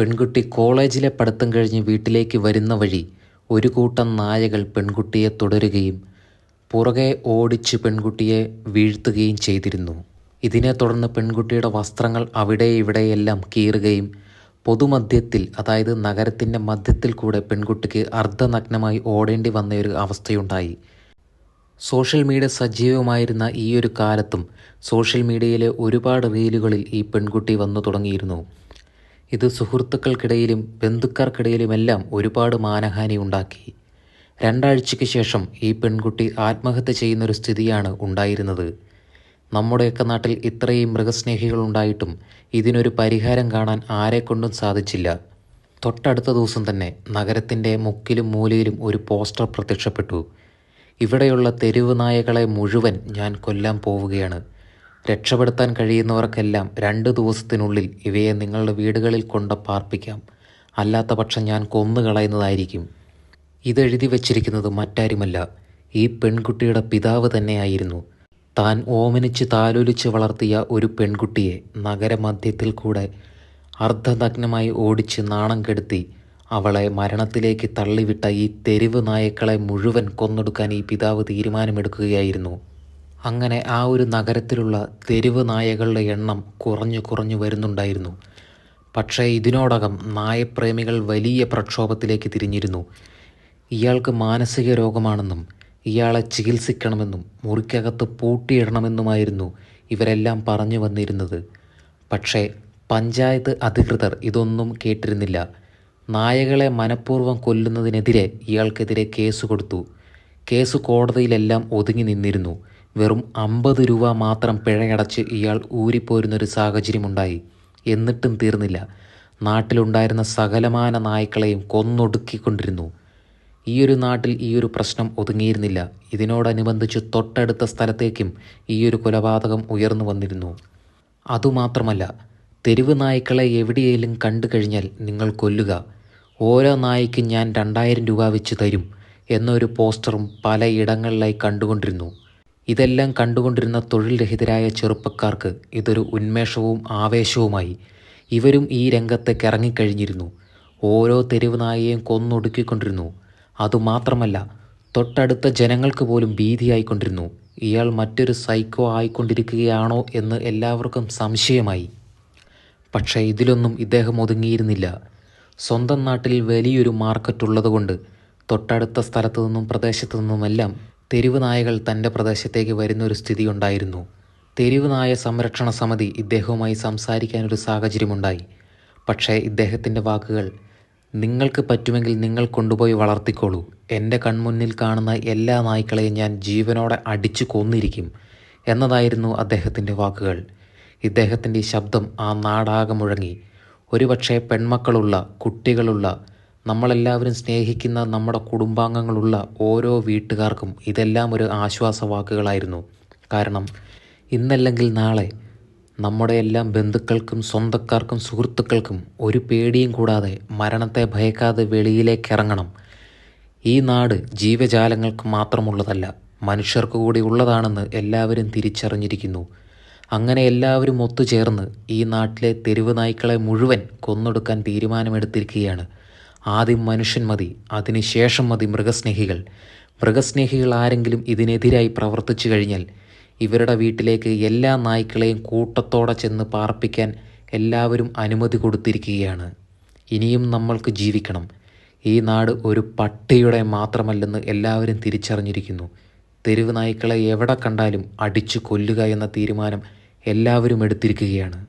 പെൺകുട്ടി കോളേജിലെ പഠിത്തം കഴിഞ്ഞ് വീട്ടിലേക്ക് വരുന്ന വഴി ഒരു കൂട്ടം നായകൾ പെൺകുട്ടിയെ തുടരുകയും പുറകെ ഓടിച്ച് പെൺകുട്ടിയെ വീഴ്ത്തുകയും ചെയ്തിരുന്നു. ഇതിനെ തുടർന്ന് പെൺകുട്ടിയുടെ വസ്ത്രങ്ങൾ അവിടെ ഇവിടെയെല്ലാം കീറുകയും പൊതുമധ്യത്തിൽ അതായത് നഗരത്തിന്റെ മധ്യത്തിൽ കൂടെ പെൺകുട്ടിക്ക് അർദ്ധനഗ്നമായി ഓടേണ്ടി വന്ന ഒരു അവസ്ഥയുണ്ടായി. സോഷ്യൽ മീഡിയ സജീവമായിരുന്ന ഈ ഒരു കാലത്തും സോഷ്യൽ മീഡിയയിലെ ഒരുപാട് റീലുകളിൽ ഈ പെൺകുട്ടി വന്നു തുടങ്ങിയിരുന്നു. ഇത് സുഹൃത്തുക്കൾക്കിടയിലും ബന്ധുക്കാർക്കിടയിലുമെല്ലാം ഒരുപാട് മാനഹാനി ഉണ്ടാക്കി. രണ്ടാഴ്ചയ്ക്ക് ശേഷം ഈ പെൺകുട്ടി ആത്മഹത്യ ചെയ്യുന്നൊരു സ്ഥിതിയാണ് ഉണ്ടായിരുന്നത്. നമ്മുടെയൊക്കെ നാട്ടിൽ ഇത്രയും മൃഗസ്നേഹികളുണ്ടായിട്ടും ഇതിനൊരു പരിഹാരം കാണാൻ ആരെക്കൊണ്ടും സാധിച്ചില്ല. തൊട്ടടുത്ത ദിവസം തന്നെ നഗരത്തിന്റെ മുക്കിലും മൂലയിലും ഒരു പോസ്റ്റർ പ്രത്യക്ഷപ്പെട്ടു. ഇവിടെയുള്ള തെരുവ് നായകളെ മുഴുവൻ ഞാൻ കൊല്ലാൻ പോവുകയാണ്. രക്ഷപ്പെടുത്താൻ കഴിയുന്നവർക്കെല്ലാം രണ്ട് ദിവസത്തിനുള്ളിൽ ഇവയെ നിങ്ങളുടെ വീടുകളിൽ കൊണ്ട് പാർപ്പിക്കാം. അല്ലാത്ത പക്ഷം ഞാൻ കൊന്നുകളയുന്നതായിരിക്കും ഇതെഴുതി വച്ചിരിക്കുന്നത് മറ്റാരുമല്ല ഈ പെൺകുട്ടിയുടെ പിതാവ് തന്നെയായിരുന്നു. താൻ ഓമനിച്ച് താലോലിച്ച് വളർത്തിയ ഒരു പെൺകുട്ടിയെ നഗരമധ്യത്തിൽ കൂടെ അർദ്ധനഗ്നമായി ഓടിച്ച് നാണം കെടുത്തി അവളെ മരണത്തിലേക്ക് തള്ളിവിട്ട ഈ തെരുവ് നായക്കളെ മുഴുവൻ കൊന്നൊടുക്കാൻ ഈ പിതാവ് തീരുമാനമെടുക്കുകയായിരുന്നു. അങ്ങനെ ആ ഒരു നഗരത്തിലുള്ള തെരുവ് നായകളുടെ എണ്ണം കുറഞ്ഞു കുറഞ്ഞു വരുന്നുണ്ടായിരുന്നു. പക്ഷേ ഇതിനോടകം നായപ്രേമികൾ വലിയ പ്രക്ഷോഭത്തിലേക്ക് തിരിഞ്ഞിരുന്നു. ഇയാൾക്ക് മാനസിക രോഗമാണെന്നും ഇയാളെ ചികിത്സിക്കണമെന്നും മുറിക്കകത്ത് പൂട്ടിയിടണമെന്നുമായിരുന്നു ഇവരെല്ലാം പറഞ്ഞു വന്നിരുന്നത്. പക്ഷേ പഞ്ചായത്ത് അധികൃതർ ഇതൊന്നും കേട്ടിരുന്നില്ല. നായകളെ മനഃപൂർവം കൊല്ലുന്നതിനെതിരെ ഇയാൾക്കെതിരെ കേസ് കൊടുത്തു. കേസ് കോടതിയിലെല്ലാം ഒതുങ്ങി നിന്നിരുന്നു. വെറും അമ്പത് രൂപ മാത്രം പിഴയടച്ച് ഇയാൾ ഊരിപ്പോരുന്നൊരു സാഹചര്യമുണ്ടായി. എന്നിട്ടും തീർന്നില്ല. നാട്ടിലുണ്ടായിരുന്ന സകലമാന നായ്ക്കളെയും കൊന്നൊടുക്കിക്കൊണ്ടിരുന്നു. ഈയൊരു നാട്ടിൽ ഈയൊരു പ്രശ്നം ഒതുങ്ങിയിരുന്നില്ല. ഇതിനോടനുബന്ധിച്ച് തൊട്ടടുത്ത സ്ഥലത്തേക്കും ഈയൊരു കൊലപാതകം ഉയർന്നു വന്നിരുന്നു. അതുമാത്രമല്ല തെരുവ് നായ്ക്കളെ എവിടെയെങ്കിലും കണ്ടു കഴിഞ്ഞാൽ നിങ്ങൾ കൊല്ലുക. ഓരോ നായ്ക്കും ഞാൻ രണ്ടായിരം രൂപ വെച്ച് തരും എന്നൊരു പോസ്റ്ററും പലയിടങ്ങളിലായി കണ്ടുകൊണ്ടിരുന്നു. ഇതെല്ലാം കണ്ടുകൊണ്ടിരുന്ന തൊഴിൽ രഹിതരായ ചെറുപ്പക്കാർക്ക് ഇതൊരു ഉന്മേഷവും ആവേശവുമായി. ഇവരും ഈ രംഗത്തേക്ക് ഇറങ്ങിക്കഴിഞ്ഞിരുന്നു. ഓരോ തെരുവ് നായയെയും കൊന്നൊടുക്കിക്കൊണ്ടിരുന്നു. അതുമാത്രമല്ല തൊട്ടടുത്ത ജനങ്ങൾക്ക് പോലും ഭീതിയായിക്കൊണ്ടിരുന്നു. ഇയാൾ മറ്റൊരു സൈക്കോ ആയിക്കൊണ്ടിരിക്കുകയാണോ എന്ന് എല്ലാവർക്കും സംശയമായി. പക്ഷേ ഇതിലൊന്നും ഇദ്ദേഹം ഒതുങ്ങിയിരുന്നില്ല. സ്വന്തം നാട്ടിൽ വലിയൊരു മാർക്കറ്റ് ഉള്ളതുകൊണ്ട് തൊട്ടടുത്ത സ്ഥലത്തു നിന്നും പ്രദേശത്തു നിന്നുമെല്ലാം തെരുവ് നായകൾ തന്റെ പ്രദേശത്തേക്ക് വരുന്നൊരു സ്ഥിതി ഉണ്ടായിരുന്നു തെരുവ് നായ സംരക്ഷണ സമിതി ഇദ്ദേഹവുമായി സംസാരിക്കാനൊരു സാഹചര്യമുണ്ടായി. പക്ഷേ ഇദ്ദേഹത്തിന്റെ വാക്കുകൾ നിങ്ങൾക്ക് പറ്റുമെങ്കിൽ നിങ്ങൾ കൊണ്ടുപോയി വളർത്തിക്കോളൂ. എന്റെ കൺമുന്നിൽ കാണുന്ന എല്ലാ നായ്ക്കളെയും ഞാൻ ജീവനോടെ അടിച്ചു കൊന്നിരിക്കും എന്നതായിരുന്നു അദ്ദേഹത്തിന്റെ വാക്കുകൾ. ഇദ്ദേഹത്തിന്റെ ശബ്ദം ആ നാടാകെ മുഴങ്ങി. ഒരുപക്ഷെ പെൺമക്കളുള്ള കുട്ടികളുള്ള നമ്മളെല്ലാവരും സ്നേഹിക്കുന്ന നമ്മുടെ കുടുംബാംഗങ്ങളുള്ള ഓരോ വീട്ടുകാർക്കും ഇതെല്ലാം ഒരു ആശ്വാസ വാക്കുകളായിരുന്നു കാരണം ഇന്നല്ലെങ്കിൽ നാളെ നമ്മുടെ എല്ലാം ബന്ധുക്കൾക്കും സ്വന്തക്കാർക്കും സുഹൃത്തുക്കൾക്കും ഒരു പേടിയും കൂടാതെ മരണത്തെ ഭയക്കാതെ വെളിയിലേക്ക് ഇറങ്ങണം ഈ നാട് ജീവജാലങ്ങൾക്ക് മാത്രമുള്ളതല്ല മനുഷ്യർക്ക് കൂടി ഉള്ളതാണെന്ന് എല്ലാവരും തിരിച്ചറിഞ്ഞിരിക്കുന്നു. അങ്ങനെ എല്ലാവരും ഒത്തുചേർന്ന് ഈ നാട്ടിലെ തെരുവ് നായ്ക്കളെ മുഴുവൻ കൊന്നൊടുക്കാൻ തീരുമാനമെടുത്തിരിക്കുകയാണ്. ആദ്യം മനുഷ്യൻ മതി അതിനുശേഷം മതി മൃഗസ്നേഹികൾ. മൃഗസ്നേഹികൾ ആരെങ്കിലും ഇതിനെതിരായി പ്രവർത്തിച്ചു കഴിഞ്ഞാൽ ഇവരുടെ വീട്ടിലേക്ക് എല്ലാ നായ്ക്കളെയും കൂട്ടത്തോടെ ചെന്ന് പാർപ്പിക്കാൻ എല്ലാവരും അനുമതി കൊടുത്തിരിക്കുകയാണ്. ഇനിയും നമ്മൾക്ക് ജീവിക്കണം. ഈ നാട് ഒരു പട്ടിയുടെ മാത്രമല്ലെന്ന് എല്ലാവരും തിരിച്ചറിഞ്ഞിരിക്കുന്നു. തെരുവ് നായ്ക്കളെ എവിടെ കണ്ടാലും അടിച്ചു കൊല്ലുക എന്ന തീരുമാനം എല്ലാവരും എടുത്തിരിക്കുകയാണ്.